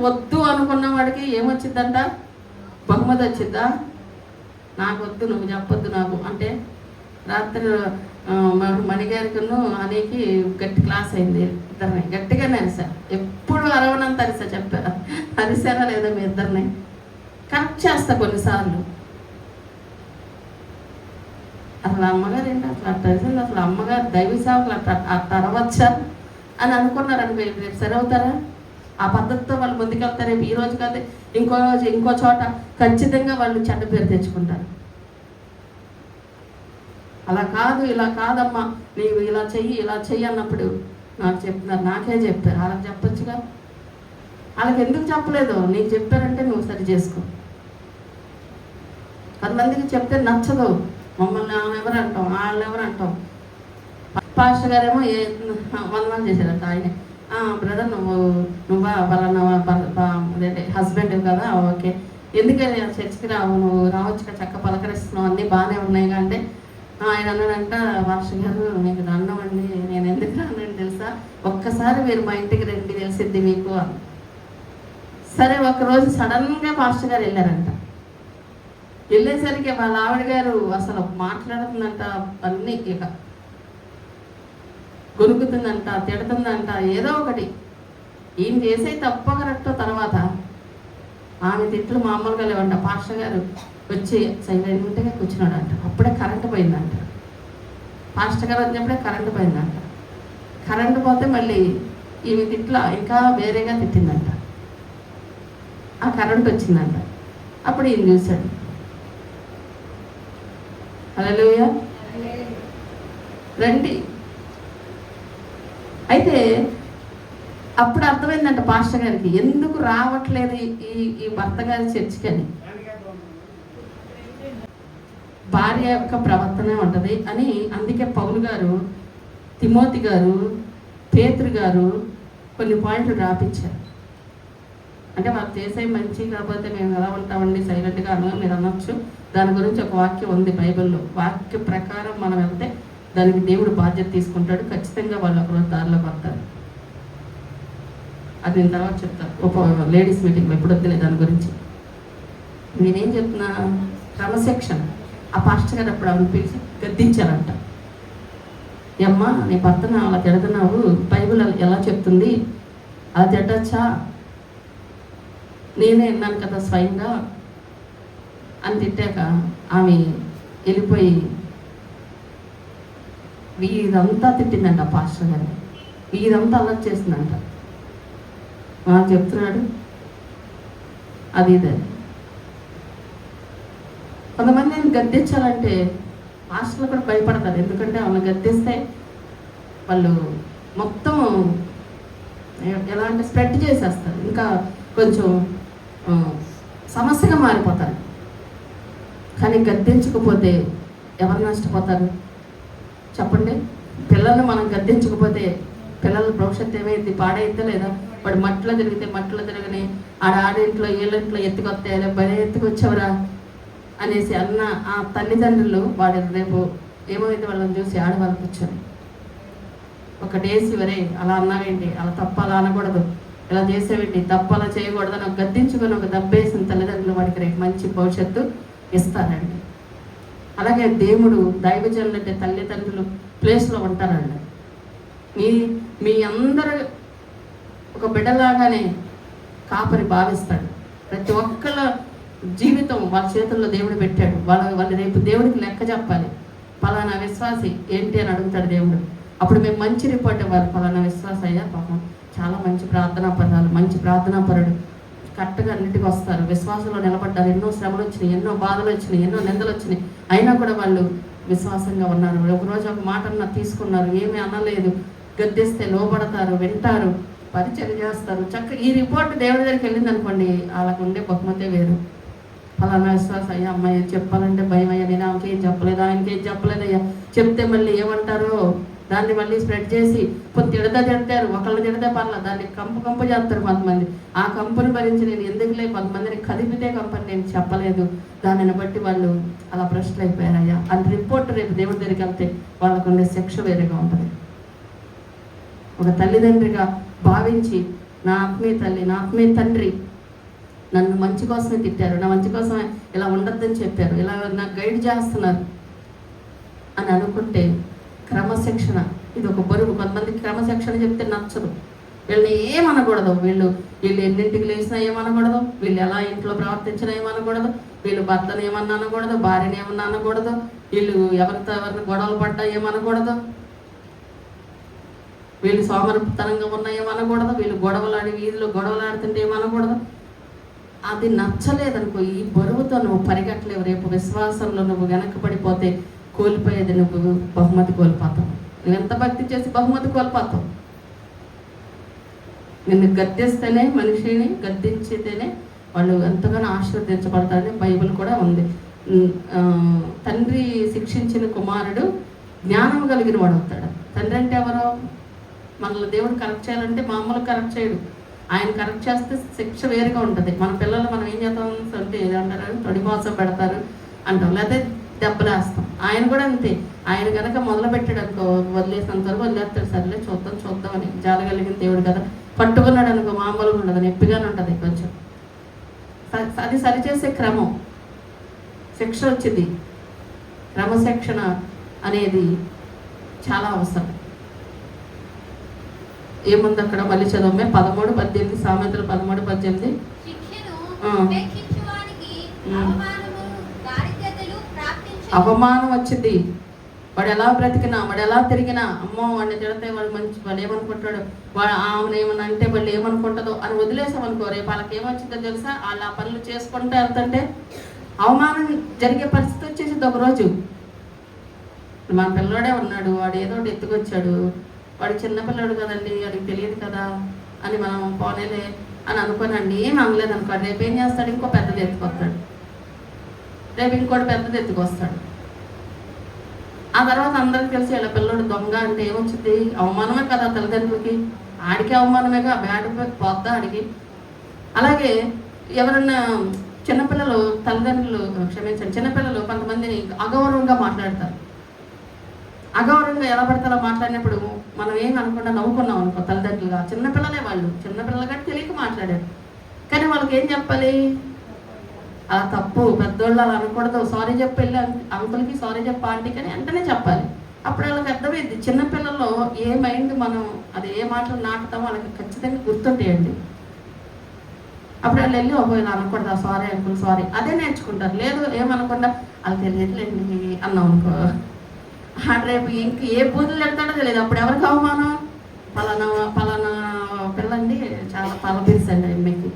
వద్దు అనుకున్న వాడికి ఏమొచ్చిందంట బహుమతి వచ్చిందా నాకు వద్దు నువ్వు చెప్పొద్దు నాకు. అంటే రాత్రి ఆ, మణిగారికను అనేకి గట్టి క్లాస్ అయింది ఇద్దరిని. గట్టిగానే అరిసా ఎప్పుడు అరవనంత అరిసా చెప్పారా? అరిసారా లేదా మీ ఇద్దరిని? కరెక్ట్ చేస్తా కొన్నిసార్లు. అసలు అమ్మగారు ఏంటి అసలు అట్ట అరిసింది అసలు అమ్మగారు దైవ సేవకులు అట్ట అట్ట అరవచ్చా అని అనుకున్నారనుకో రేపు సరి అవుతారా? ఆ పద్ధతితో వాళ్ళు ముందుకెళ్తారేమో ఈ రోజు కాదు ఇంకో రోజు ఇంకో చోట ఖచ్చితంగా వాళ్ళు చెడ్డ పేరు తెచ్చుకుంటారు. అలా కాదు ఇలా కాదమ్మా నీవు ఇలా చెయ్యి ఇలా చెయ్యి అన్నప్పుడు నాకు చెప్తున్నారు నాకే చెప్పారు. వాళ్ళకి చెప్పొచ్చుగా? వాళ్ళకి ఎందుకు చెప్పలేదు? నీకు చెప్పారంటే నువ్వు సరి చేసుకో. కొంతమందికి చెప్తే నచ్చదు. మమ్మల్ని ఆమె ఎవరు అంటాం వాళ్ళు ఎవరు అంటాం పాస్టర్ గారేమో ఏ వందనాలు చేశారట ఆయన. బ్రదర్ నువ్వు నువ్వా పలానా హస్బెండ్ కదా? ఓకే. ఎందుకని చర్చికి రావు? నువ్వు రావచ్చు చక్క పలకరిస్తున్నావు అన్నీ బాగానే ఉన్నాయి అంటే? ఆయన అన్నాడంట పాస్టర్ గారు మీకు దండం అండి నేను ఎందుకు రానని తెలుసా? ఒక్కసారి మీరు మా ఇంటికి రండి తెలిసిద్ది మీకు అని. సరే ఒకరోజు సడన్గా పాస్టర్ గారు వెళ్ళారంట. వెళ్ళేసరికి వాళ్ళ ఆవిడ గారు అసలు మాట్లాడుతుందంట అన్నీ ఇక గొనుకుతుందంట తిడుతుందంట ఏదో ఒకటి. ఈయన చేసే తప్ప కరెక్ట్ తర్వాత. ఆమె తిట్లు మామూలుగా లేవంట. పాస్టర్ గారు వచ్చి సైలెంట్గా కూర్చున్నాడంట. అప్పుడే కరెంటు పోయిందంట. పాస్టర్ గారు వచ్చినప్పుడే కరెంటు పోయిందంట. కరెంటు పోతే మళ్ళీ ఈమె తిట్ల ఇంకా వేరేగా తిట్టిందంట. ఆ కరెంట్ వచ్చిందంట. అప్పుడు ఈయన చూశాడు. హలోయ రండి. అయితే అప్పుడు అర్థమైందంట పాస్టర్ గారికి ఎందుకు రావట్లేదు ఈ ఈ భర్త గారి చర్చికని అని. భార్య యొక్క ప్రవర్తన ఉంటుంది అని అందుకే పౌలు గారు తిమోతి గారు పేతురు గారు కొన్ని పాయింట్లు రాపించారు. అంటే వాళ్ళు చేసే మంచి కాకపోతే మేము ఎలా ఉంటామండి? సైలెంట్గా అనగా మీరు అనొచ్చు. దాని గురించి ఒక వాక్యం ఉంది బైబిల్లో. వాక్య ప్రకారం మనం వెళ్తే దానికి దేవుడు బాధ్యత తీసుకుంటాడు. ఖచ్చితంగా వాళ్ళు ఒకరోజు దారిలోకి వస్తారు అది నేను తర్వాత చెప్తాను ఒక లేడీస్ మీటింగ్ ఎప్పుడు వద్దులే దాని గురించి. నేనేం చెప్తున్నా క్రమశిక్షణ. ఆ పాస్టర్ గారు అప్పుడు ఆవిడ పిలిచి గద్దించారంట. అమ్మా నీ భర్తను అలా తిడుతున్నావు? బైబిల్ ఎలా చెప్తుంది? అలా తిట్టచ్చా? నేనే విన్నాను కదా స్వయంగా అని తిట్టాక ఆమె వెళ్ళిపోయి వీరంతా తిట్టిందంట పాస్టర్ గారిని వీరంతా అలర్ట్ చేసిందంట. వాళ్ళు చెప్తున్నాడు అది ఇది అని. నేను గద్దించాలంటే పాస్టర్లు కూడా భయపడతారు. ఎందుకంటే వాళ్ళని గద్దిస్తే వాళ్ళు మొత్తం ఎలా అంటే స్ప్రెడ్ చేసేస్తారు. ఇంకా కొంచెం సమస్యగా మారిపోతారు. కానీ గద్దించకపోతే ఎవరు నష్టపోతారు? చెప్పండి. పిల్లల్ని మనం గద్దించకపోతే పిల్లల భవిష్యత్తు ఏమైంది? పాడైద్దా లేదా? వాడు మట్టిలో తిరిగితే మట్టిలో తిరగని ఆడ ఆడింట్లో ఏళ్ళంట్లో ఎత్తుకొస్తే భలే ఎత్తుకొచ్చావురా అనేసి అన్న ఆ తల్లిదండ్రులు వాడి రేపు ఏమైంది వాళ్ళని చూసి ఆడవాళ్ళకి వచ్చారు. ఒక డేసి వరే అలా అన్నావేంటి? అలా తప్ప అలా అనకూడదు. ఇలా చేసేవేంటి? తప్ప అలా చేయకూడదు అని ఒక గద్దించుకొని ఒక దెబ్బేసిన తల్లిదండ్రులు వాడికి రేపు మంచి భవిష్యత్తు ఇస్తారండి. అలాగే దేవుడు దైవజనులు అంటే తల్లిదండ్రులు ప్లేస్లో ఉంటారండి. మీ మీ అందరు ఒక బిడ్డలాగానే కాపరి భావిస్తాడు ప్రతి ఒక్కళ్ళ జీవితం వాళ్ళ చేతుల్లో దేవుడు పెట్టాడు. వాళ్ళ వాళ్ళు రేపు దేవుడికి లెక్క చెప్పాలి. పలానా విశ్వాసి ఏంటి అని అడుగుతాడు దేవుడు. అప్పుడు మేము మంచి రిపోర్ట్ ఇవ్వాలి. పలానా విశ్వాస అయ్యా పాపం చాలా మంచి ప్రార్థనా పరాలు మంచి ప్రార్థనా పరుడు కరెక్ట్గా అన్నిటికీ వస్తారు. విశ్వాసంలో నిలబడ్డారు. ఎన్నో శ్రమలు వచ్చినాయి ఎన్నో బాధలు వచ్చినాయి ఎన్నో నిందలు వచ్చినాయి అయినా కూడా వాళ్ళు విశ్వాసంగా ఉన్నారు. ఒకరోజు ఒక మాట అన్న తీసుకున్నారు. ఏమీ అనలేదు. గద్దిస్తే లోబడతారు వింటారు పరిచయం చేస్తారు. చక్క ఈ రిపోర్ట్ దేవుడి దగ్గరికి వెళ్ళింది అనుకోండి వాళ్ళకు ఉండే బహుమతే వేరు. ఫలానా విశ్వాసం అయ్యా అమ్మాయి చెప్పాలంటే భయం అయ్యా నేను ఆమెకేం చెప్పలేదు ఆయనకేం చెప్పలేదు అయ్యా చెప్తే మళ్ళీ ఏమంటారో దాన్ని మళ్ళీ స్ప్రెడ్ చేసి కొన్ని తిడతా తిడతారు ఒకళ్ళు తిడతా పర్లా దాన్ని కంపు కంపు చేస్తారు కొంతమంది. ఆ కంపుని భరించి నేను ఎందుకులే కొంతమందిని కదిపితే కంపని నేను చెప్పలేదు. దానిని బట్టి వాళ్ళు అలా ప్రశ్నలు అయిపోయారయ్యా. అది రిపోర్ట్ రేపు దేవుడి దగ్గరికి వెళ్తే వాళ్ళకు ఉండే శిక్ష వేరేగా ఉంటుంది. ఒక తల్లిదండ్రిగా భావించి నా ఆత్మీయ తల్లి నా ఆత్మీయ తండ్రి నన్ను మంచి కోసమే తిట్టారు నా మంచి కోసమే ఇలా ఉండొద్దని చెప్పారు ఇలా నాకు గైడ్ చేస్తున్నారు అని అనుకుంటే క్రమశిక్షణ. ఇది ఒక బరువు. కొంతమంది క్రమశిక్షణ చెప్తే నచ్చదు. వీళ్ళని ఏమనకూడదు. వీళ్ళు వీళ్ళు ఎన్నింటికి లేచినా ఏమనకూడదు. వీళ్ళు ఎలా ఇంట్లో ప్రవర్తించినా ఏమనకూడదు. వీళ్ళు భర్తను ఏమన్నా అనకూడదు. భార్యని ఏమన్నా అనకూడదు. వీళ్ళు ఎవరితో ఎవరిని గొడవలు పడ్డా ఏమనకూడదు. వీళ్ళు సోమరతనంగా ఉన్నా ఏమనకూడదు. వీళ్ళు గొడవలు ఆడి వీధిలో గొడవలు ఆడుతుంటే ఏమనకూడదు. అది నచ్చలేదనుకో. ఈ బరువుతో నువ్వు పరిగెట్టలేవు. రేపు విశ్వాసంలో నువ్వు వెనకబడిపోతే కోల్పోయేది నువ్వు బహుమతి కోల్పోతావు. నువ్వు ఎంత భక్తి చేసి బహుమతి కోల్పోతావు? నిన్ను గద్దిస్తేనే మనిషిని గద్దించితేనే వాళ్ళు ఎంతగానో ఆశీర్వదించబడతారని బైబిల్ కూడా ఉంది. తండ్రి శిక్షించిన కుమారుడు జ్ఞానం కలిగిన వాడు అవుతాడు. తండ్రి అంటే ఎవరో? మనల్ని దేవుడు కరెక్ట్ చేయాలంటే మామూలు కరెక్ట్ చేయడు. ఆయన కరెక్ట్ చేస్తే శిక్ష వేరుగా ఉంటుంది. మన పిల్లలు మనం ఏం చేస్తాం అంటే ఏదంటారు? తొడి మోసం పెడతారు అంటాం. లేకపోతే దెబ్బలేస్తాం ఆయన కూడా అంతే. ఆయన కనుక మొదలు పెట్టాడు అనుకో వదిలేసినంత వరకు వదిలేస్తాడు. సర్లే చూద్దాం చూద్దాం అని జాలగలిగిన దేవుడు కదా. పట్టుకున్నాడు అనుకో మామూలుగా ఉండదు. నొప్పిగానే ఉంటుంది కొంచెం. అది సరిచేసే క్రమం. శిక్ష వచ్చింది. క్రమశిక్షణ అనేది చాలా అవసరం. ఏముంది అక్కడ? మళ్ళీ చదవమే. పదమూడు పద్దెనిమిది సామెతలు పదమూడు పద్దెనిమిది. అవమానం వచ్చింది. వాడు ఎలా బ్రతికినా వాడు ఎలా తిరిగినా అమ్మో వాడిని తిడితే వాడు మంచి వాడు ఏమనుకుంటాడు? వాడు ఆమెను ఏమన్నా అంటే వాళ్ళు ఏమనుకుంటుందో అని వదిలేసామనుకో రేపు వాళ్ళకి ఏమొచ్చిందో తెలుసా? వాళ్ళు ఆ పనులు చేసుకుంటూ వెళ్తుంటే అవమానం జరిగే పరిస్థితి వచ్చేసింది ఒకరోజు మా పిల్లోడే ఉన్నాడు వాడు ఏదో ఒకటి ఎత్తుకొచ్చాడు. వాడు చిన్నపిల్లడు కదండి వాడికి తెలియదు కదా అని మనం పోనేలే అని అనుకోనండి ఏం అనలేదు అనుకోండి రేపు ఏం చేస్తాడు? ఇంకో పెద్దది ఎత్తుకొస్తాడు. రేపు ఇంకోటి పెద్దది ఎత్తుకొస్తాడు ఆ తర్వాత అందరికి తెలిసి ఇలా పిల్లోడు దొంగ అంటే ఏమొచ్చింది? అవమానమే కదా తల్లిదండ్రులకి. ఆడికి అవమానమేగా? బ్యాడ్ పోద్దా ఆడికి? అలాగే ఎవరన్నా చిన్నపిల్లలు తల్లిదండ్రులు క్షమించండి చిన్నపిల్లలు కొంతమందిని అగౌరవంగా మాట్లాడతారు. అగౌరవంగా ఎలా పడితే అలా మాట్లాడినప్పుడు మనం ఏం అనుకుంటా నవ్వుకున్నాం అనుకో తల్లిదండ్రులుగా. చిన్నపిల్లలే వాళ్ళు. చిన్నపిల్లలు కానీ తెలియక మాట్లాడారు. కానీ వాళ్ళకి ఏం చెప్పాలి? అలా తప్పు పెద్దోళ్ళు అలా అనకూడదు. సారీ చెప్పి వెళ్ళి అంకుల్కి సారీ చెప్ప ఆంటీకి అని వెంటనే చెప్పాలి. అప్పుడు వాళ్ళకి అర్థమైంది చిన్నపిల్లల్లో ఏ మైండ్ మనం అది ఏ మాటలు నాటుతామో వాళ్ళకి ఖచ్చితంగా గుర్తుంటాయండి. అప్పుడు వాళ్ళు వెళ్ళి ఓహో ఇలా అనకూడదు? Sorry uncle sorry. అదే నేర్చుకుంటారు. లేదు ఏమనకుండా వాళ్ళు తెలియట్లేండి అన్నాం అనుకో. రేపు ఇంక ఏ బూతులు వెళ్తాడో తెలియదు. అప్పుడు ఎవరికి అవమానం? పలానా పలానా పిల్లండి చాలా పలపిరిసండి అమ్మకి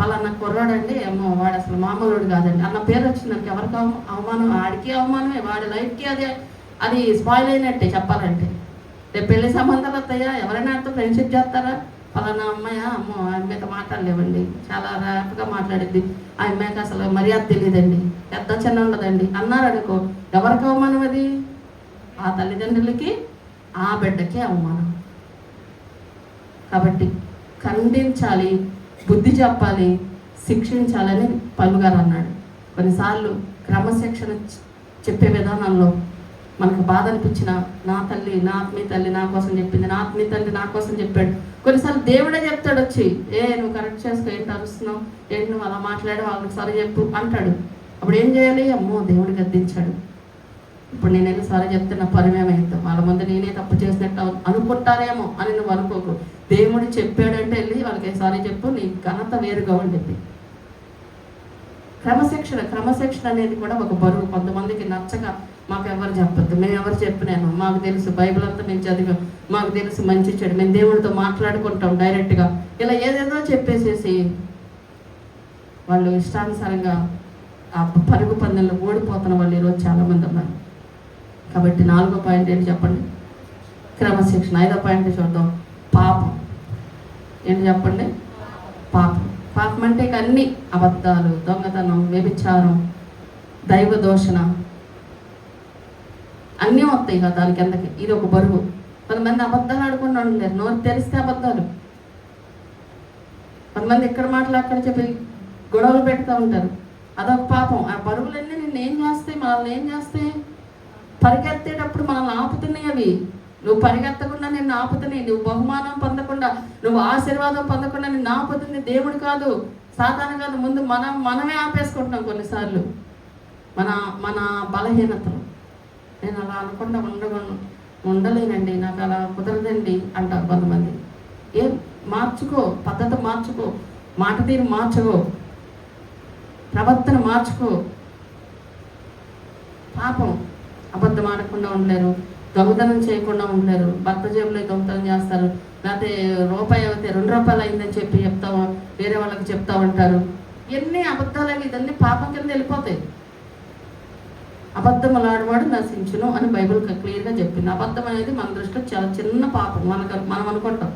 పలానా కుర్రాడండి ఏమో వాడు అసలు మామూలుడు కాదండి. అన్న పేరు వచ్చిందానికి ఎవరికి అవమానం ఆడికి అవమానమే వాడి లైఫ్కి అదే అది స్పాయిల్ అయినట్టే చెప్పాలంటే. రేపు పెళ్ళి సంబంధాలు వస్తాయా? ఎవరైనా ఆయనతో ఫ్రెండ్షిప్ చేస్తారా? పలానా అమ్మాయి? అమ్మో ఆ అమ్మాయితో మాట్లాడలేవండి. చాలా ర్యాప్గా మాట్లాడింది ఆ అమ్మాయికి అసలు మర్యాద తెలియదండి. పెద్ద చిన్న ఉండదండి. అన్నారు అనుకో ఎవరికి అవమానం అది? ఆ తల్లిదండ్రులకి ఆ బిడ్డకి అవమానం. కాబట్టి ఖండించాలి. బుద్ధి చెప్పాలి శిక్షించాలని పలుగారు అన్నాడు. కొన్నిసార్లు క్రమశిక్షణ చెప్పే విధానంలో మనకు బాధ అనిపించిన నా తల్లి నా ఆత్మీయ తల్లి నా కోసం చెప్పింది నా ఆత్మీయ తల్లి నా కోసం చెప్పాడు. కొన్నిసార్లు దేవుడే చెప్తాడు వచ్చి ఏ నువ్వు కరెక్ట్ చేసుకో ఏంటి అరుస్తున్నావు? ఏంటి నువ్వు అలా మాట్లాడు వాళ్ళకి సరే చెప్పు అంటాడు. అప్పుడు ఏం చేయాలి? అమ్మో దేవుడు గద్దించాడు. ఇప్పుడు నేను సరే చెప్తున్నా చెప్తే వాళ్ళ ముందు నేనే తప్పు చేసినట్టు అనుకుంటారేమో అని నువ్వు అనుకోకు. దేవుడు చెప్పాడంటే వెళ్ళి వాళ్ళకి సారీ చెప్పు నీ ఘనత వేరుగా ఉండింది క్రమశిక్షణ క్రమశిక్షణ అనేది కూడా ఒక బరువు. కొంతమందికి నచ్చక మాకు ఎవరు చెప్పొద్దు. మేము ఎవరు చెప్పినాను? మాకు తెలుసు బైబిల్ అంతా మేము చదివాం. మాకు తెలుసు మంచి చెడు. మేము దేవుడితో మాట్లాడుకుంటాం డైరెక్ట్గా. ఇలా ఏదేదో చెప్పేసేసి వాళ్ళు ఇష్టానుసారంగా ఆ పరుగు పందెంలో ఓడిపోతున్న వాళ్ళు ఈరోజు చాలామంది ఉన్నారు. కాబట్టి నాలుగో పాయింట్ ఏంటి చెప్పండి? క్రమశిక్షణ. ఐదో పాయింట్ చూద్దాం. పాపం. ఏంటి చెప్పండి? పాపం. పాపం అంటే ఇక అన్ని అబద్ధాలు దొంగతనం వ్యభిచారం దైవ దోషణ. అన్నీ వస్తాయి కదా దాని కిందకి. ఇది ఒక బరువు. కొంతమంది అబద్ధాలు ఆడుకుండా ఉండలేరు. నోరు తెరిస్తే అబద్ధాలు. కొంతమంది ఎక్కడ మాటలు అక్కడ చెప్పి గొడవలు పెడుతూ ఉంటారు. అదొక పాపం. ఆ బరువులన్నీ నిన్ను ఏం చేస్తాయి? మనల్ని ఏం చేస్తాయి? పరిగెత్తేటప్పుడు మనల్ని ఆపుతున్నాయి అవి. నువ్వు పరిగెత్తకుండా నేను ఆపుతున్నాయి నువ్వు బహుమానం పొందకుండా నువ్వు ఆశీర్వాదం పొందకుండా నేను ఆపుతుంది దేవుడు కాదు సాధారణ కాదు. ముందు మనం మనమే ఆపేసుకుంటున్నాం కొన్నిసార్లు. మన మన బలహీనతలు. నేను అలా అనకుండా ఉండగలను ఉండలేనండి. నాకు అలా కుదరదండి అంటారు కొంతమంది. ఏం మార్చుకో పద్ధతి మార్చుకో మాట తీరు మార్చుకో ప్రవర్తన మార్చుకో. పాపం. అబద్ధం ఆడకుండా ఉండలేరు దొంగతనం చేయకుండా ఉండలేరు భర్త జేబులో దొంగతనం చేస్తారు లేకపోతే రూపాయి అయితే రెండు రూపాయలు అయిందని చెప్పి చెప్తాము వేరే వాళ్ళకి చెప్తా ఉంటారు. ఎన్ని అబద్ధాలు ఇదన్నీ పాపం కింద వెళ్ళిపోతాయి. అబద్ధం ఆడవాడు నశించును అని బైబిల్ క్లియర్గా చెప్పింది. అబద్ధం అనేది మన దృష్టిలో చాలా చిన్న పాపం మనకు మనం అనుకుంటాం.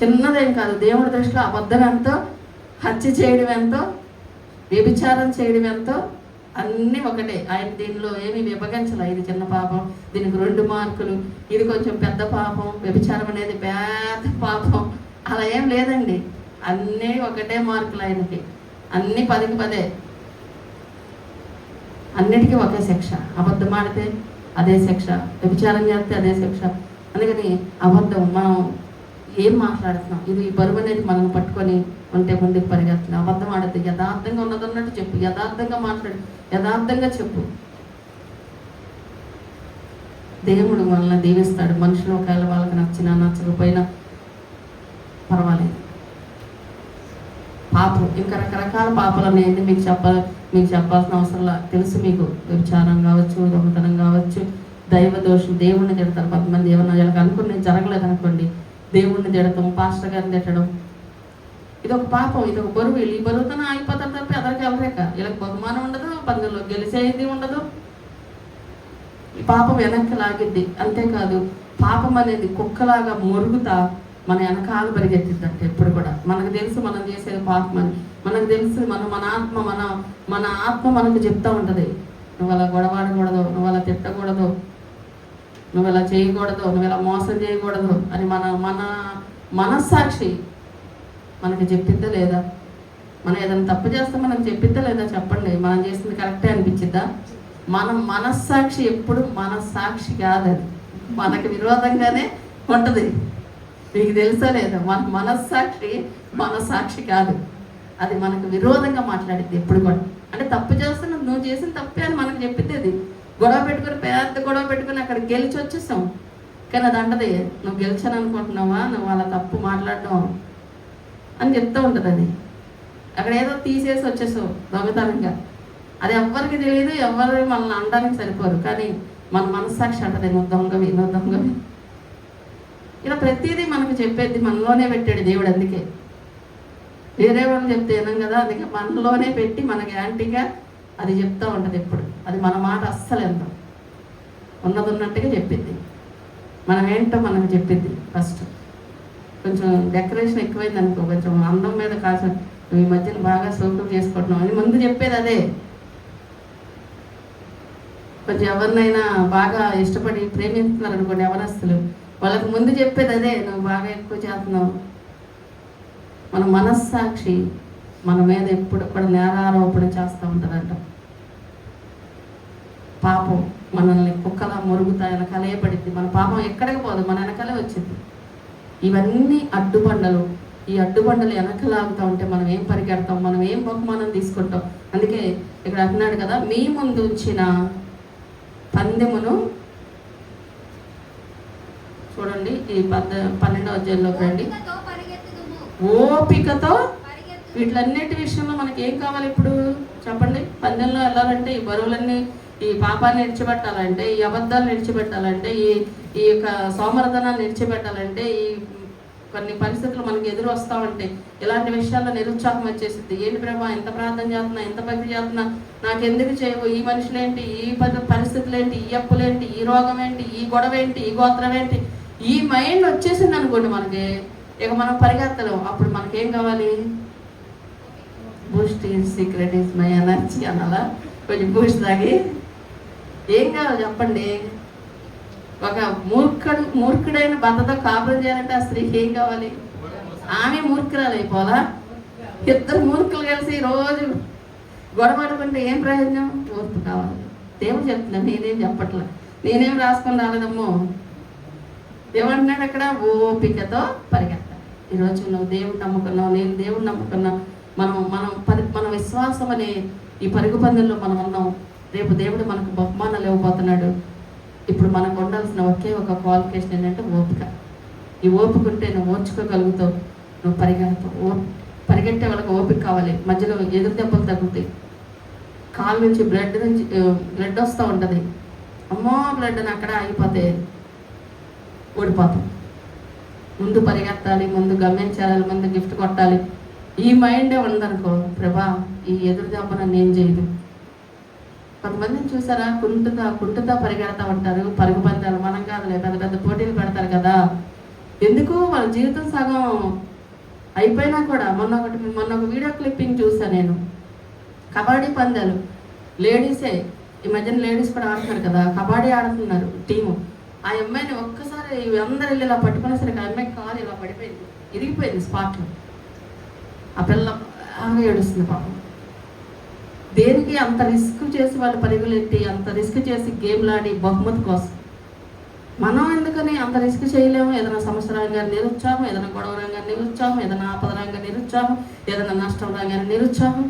చిన్నదేం కాదు దేవుడి దృష్టిలో అబద్ధం ఎంతో హత్య చేయడం ఎంతో వ్యభిచారం చేయడం ఎంతో అన్నీ ఒకటే. ఆయన దీనిలో ఏమీ విభగించలే ఇది చిన్న పాపం. దీనికి రెండు మార్కులు. ఇది కొంచెం పెద్ద పాపం. వ్యభిచారం అనేది పెద్ద పాపం. అలా ఏం లేదండి. అన్నీ ఒకటే మార్కులు ఆయనకి. అన్నీ పదికి పదే. అన్నిటికీ ఒకే శిక్ష. అబద్ధం ఆడితే అదే శిక్ష. వ్యభిచారం చేస్తే అదే శిక్ష. అందుకని అబద్ధం మనం ఏం మాట్లాడుతున్నాం ఇది ఈ బరువు అనేది మనం పట్టుకొని ఉంటే ముందుకు పరిగెత్తున్నాం అబద్ధం ఆడితే యథార్థంగా ఉన్నదన్నట్టు చెప్పు. యథార్థంగా మాట్లాడు. యథార్థంగా చెప్పు. దేవుడు మనల్ని దీవిస్తాడు. మనుషులు ఒకవేళ వాళ్ళకి నచ్చినా నచ్చకపోయినా పర్వాలేదు. పాపం. ఇంకా రకరకాల పాపాలు అనేది మీకు చెప్ప మీకు చెప్పాల్సిన అవసరం లా తెలుసు మీకు. విచారం కావచ్చు దొంగతనం కావచ్చు దైవ దోషం దేవుడిని తిడతారు కొంతమంది. ఏమన్నా వీళ్ళకి అనుకుని జరగలేదు అనుకోండి. దేవుణ్ణి తిడటం పాస్టర్ గారిని తిట్టడం. ఇది ఒక పాపం ఇది ఒక బరువు. వీళ్ళు ఈ బరువుతో అయిపోతారు తప్ప ఎదరికి వెళ్ళలేక వీళ్ళకి బహుమానం ఉండదు పందులో గెలిచేది ఉండదు. ఈ పాపం వెనక్కి లాగిద్ది. అంతేకాదు పాపం అనేది కుక్కలాగా మురుగుతా మన వెనకాల పరిగెత్తిద్దంట ఎప్పుడు కూడా. మనకు తెలుసు మనం చేసేది పాపం అని. మనకు తెలుసు మన మన ఆత్మ మన మన ఆత్మ మనకు చెప్తా ఉంటది. నువ్వు అలా గొడవాడకూడదు నువ్వు అలా తిట్టకూడదు. నువ్వు ఇలా చేయకూడదు నువ్వు ఇలా మోసం చేయకూడదు అని మన మన మనస్సాక్షి మనకి చెప్పిద్దా లేదా? మనం ఏదైనా తప్పు చేస్తే మనకు చెప్పిద్దా లేదా చెప్పండి. మనం చేసింది కరెక్టే అనిపించిద్దా? మన మనస్సాక్షి ఎప్పుడు మన సాక్షి కాదు అది మనకి విరోధంగానే ఉంటుంది. మీకు తెలుసా లేదా? మన మనస్సాక్షి మన సాక్షి కాదు. అది మనకు విరోధంగా మాట్లాడింది ఎప్పుడు కూడా. అంటే తప్పు చేస్తున్నా నువ్వు చేసిన తప్పే అని మనకు చెప్పిద్ది అది. గొడవ పెట్టుకుని పెద్ద గొడవ పెట్టుకుని అక్కడ గెలిచి వచ్చేసాం. కానీ అది అంటది నువ్వు గెలిచాను అనుకుంటున్నావా నువ్వు అలా తప్పు మాట్లాడడం అని చెప్తూ ఉంటుంది అది. అక్కడ ఏదో తీసేసి వచ్చేసావు దొంగతనంగా. అది ఎవ్వరికి తెలియదు ఎవరు మనల్ని అనడానికి సరిపోరు. కానీ మన మనస్సాక్షి అంటది నువ్వు దొంగవి నువ్వు దొంగవి. ఇలా ప్రతిదీ మనకు చెప్పేది మనలోనే పెట్టాడు దేవుడు అందుకే. వేరే వాళ్ళు చెప్తే వినం కదా అందుకే మనలోనే పెట్టి మనకి యాంటీగా అది చెప్తూ ఉంటుంది ఎప్పుడు. అది మన మాట అస్సలు ఎంత? ఉన్నది ఉన్నట్టుగా చెప్పింది. మనం ఏంటో మనకు చెప్పింది ఫస్ట్ కొంచెం డెకరేషన్ ఎక్కువైంది అనుకో కొంచెం అందం మీద కాసం నువ్వు ఈ మధ్యన బాగా సోకులు చేసుకుంటున్నాం అని ముందు చెప్పేది అదే. కొంచెం ఎవరినైనా బాగా ఇష్టపడి ప్రేమిస్తున్నారు అనుకోండి ఎవరస్తులు వాళ్ళకి ముందు చెప్పేది అదే నువ్వు బాగా ఎక్కువ చేస్తున్నావు. మన మనస్సాక్షి మన మీద ఎప్పుడు కూడా నేరారోపణ చేస్తూ ఉంటుందంట పాపం మనల్ని కుక్కలా మురుగుతా వెనకాలే పడింది మన పాపం ఎక్కడికి పోదు మన వెనకాలే వచ్చింది. ఇవన్నీ అడ్డుబండలు. ఈ అడ్డుబండలు వెనక లాగుతూ ఉంటే మనం ఏం పరిగెడతాం? మనం ఏం బహుమానం తీసుకుంటాం? అందుకే ఇక్కడ అంటున్నాడు కదా మీ ముందు ఉంచిన పందెమును చూడండి ఈ పద్ద పన్నెండవ అధ్యాయంలోకి రండి ఓపికతో. వీటిలన్నిటి విషయంలో మనకి ఏం కావాలి ఇప్పుడు? చెప్పండి. పందెంలో వెళ్ళాలంటే ఈ బరువులన్నీ ఈ పాపాన్ని విడిచిపెట్టాలంటే ఈ అబద్ధాలు విడిచిపెట్టాలంటే ఈ ఈ యొక్క సోమరతనాన్ని విడిచిపెట్టాలంటే ఈ కొన్ని పరిస్థితులు మనకి ఎదురు వస్తూ ఉంటాయి. ఇలాంటి విషయాల్లో నిరుత్సాహం వచ్చేసింది ఏంటి ప్రభా ఎంత ప్రార్థన చేస్తున్నా ఎంత భక్తి చేస్తున్నా నాకు ఎందుకు చేయవు? ఈ మనుషులేంటి? ఈ పరిస్థితులు ఏంటి ఈ అప్పులేంటి? ఈ రోగం ఏంటి ఈ గొడవ ఏంటి ఈ గోత్రం ఏంటి ఈ మైండ్ వచ్చేసింది అనుకోండి మనకి ఇక మనం పరిగెత్తలేం. అప్పుడు మనకేం కావాలి? Boost is secret is my energy అనాలా? కొంచెం బూస్ట్ తాగి ఏం కావాలి చెప్పండి? ఒక మూర్ఖుడు మూర్ఖుడైన భర్తతో కాపురం చేయాలంటే ఆ స్త్రీకి ఏం కావాలి? ఆమె మూర్ఖురాలు అయిపోలా ఇద్దరు మూర్ఖులు కలిసి రోజు గొడవడుకుంటే ఏం ప్రయోజనం? ఓర్పు కావాలి. దేవుడు చెప్తున్నాను నేనేం చెప్పట్లే? నేనేం రాసుకొని రాలేదమ్మో? ఏమంటున్నాడు అక్కడ ఓపికతో పరిగెత్తాలి. ఈరోజు నువ్వు దేవుడు నమ్ముకున్నావు నేను దేవుడు నమ్ముకున్నా. మనం మనం పరి మన విశ్వాసం అనే ఈ పరుగు పందెంలో మనం ఉన్నాం. రేపు దేవుడు మనకు బహుమానాలు ఇవ్వబోతున్నాడు. ఇప్పుడు మనకు ఉండాల్సిన ఒకే ఒక క్వాలిఫికేషన్ ఏంటంటే ఓపిక. ఈ ఓపిక ఉంటే నువ్వు ఓర్చుకోగలుగుతావు నువ్వు పరిగెడతావు. ఓ పరిగెట్టే వాళ్ళకి ఓపిక కావాలి. మధ్యలో ఎదురు దెబ్బలు తగ్గుతాయి. కాలు నుంచి బ్లడ్ నుంచి బ్లడ్ వస్తూ ఉంటుంది. అమ్మో బ్లడ్ అని అక్కడ ఆగిపోతే ఓడిపోతాం. ముందు పరిగెత్తాలి ముందు గమనించాలి ముందు గిఫ్ట్ కొట్టాలి. ఈ మైండే ఉందనుకో ప్రభా ఈ ఎదురు దెబ్బ నన్ను ఏం చేయదు కొంతమందిని చూసారా కుంటుతా కుంటుతా పరిగెడతా ఉంటారు పరుగు పందాలు మనం కాదులే పెద్ద పెద్ద పోటీలు పెడతారు కదా. ఎందుకు? వాళ్ళ జీవితం సగం అయిపోయినా కూడా మొన్న ఒకటి మొన్న ఒక వీడియో క్లిప్పింగ్ చూసా నేను. కబడ్డీ పందాలు. లేడీసే ఈ మధ్యన లేడీస్ కూడా ఆడుతున్నారు కదా కబడ్డీ ఆడుతున్నారు టీము. ఆ అమ్మాయిని ఒక్కసారి అందరు వెళ్ళి ఇలా పట్టుకునేసరికి ఆ అమ్మాయి కాలు ఇలా పడిపోయింది ఇరిగిపోయింది స్పాట్లో ఆ పిల్ల ఆమె ఏడుస్తుంది పాపం. దేనికి అంత రిస్క్ చేసి వాళ్ళు పరుగులెట్టి అంత రిస్క్ చేసి గేమ్లాడి బహుమతి కోసం? మనం ఎందుకని అంత రిస్క్ చేయలేము? ఏదైనా సమస్య కానీ నిరుత్సాహం ఏదైనా గొడవ రంగా నిరుత్సాహం ఏదైనా ఆపద రంగా నిరుత్సాహం ఏదైనా నష్టం రంగా నిరుత్సాహం.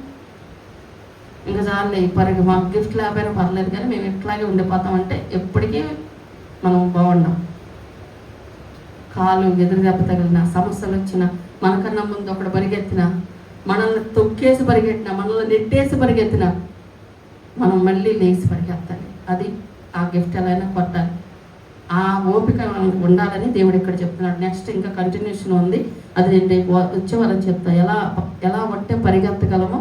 ఇంకా చాలే ఈ పరుగు మాకు గిఫ్ట్ లేకపోయినా పర్లేదు కానీ మేము ఇట్లాగే ఉండిపోతామంటే ఎప్పటికీ మనం బాగుండం. కాలు ఎదురు దెబ్బ తగిలిన సమస్యలు వచ్చిన మనకన్నా ముందు ఒకటి పరిగెత్తిన మనల్ని తొక్కేసి పరిగెట్టిన మనల్ని నెట్టేసి పరిగెత్తిన మనం మళ్ళీ లేచి పరిగెత్తాలి. అది ఆ గిఫ్ట్ ఎలా కొట్టాలి. ఆ ఓపిక మనకు ఉండాలని దేవుడు ఇక్కడ చెప్తున్నాడు. నెక్స్ట్ ఇంకా కంటిన్యూషన్ ఉంది. అది నేను రేపు వచ్చే వాళ్ళని చెప్తా. ఎలా ఎలా ఒట్టే పరిగెత్తగలమో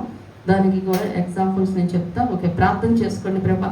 దానికి కూడా ఎగ్జాంపుల్స్ నేను చెప్తా. ఓకే ప్రార్థన చేసుకోండి ప్రభా.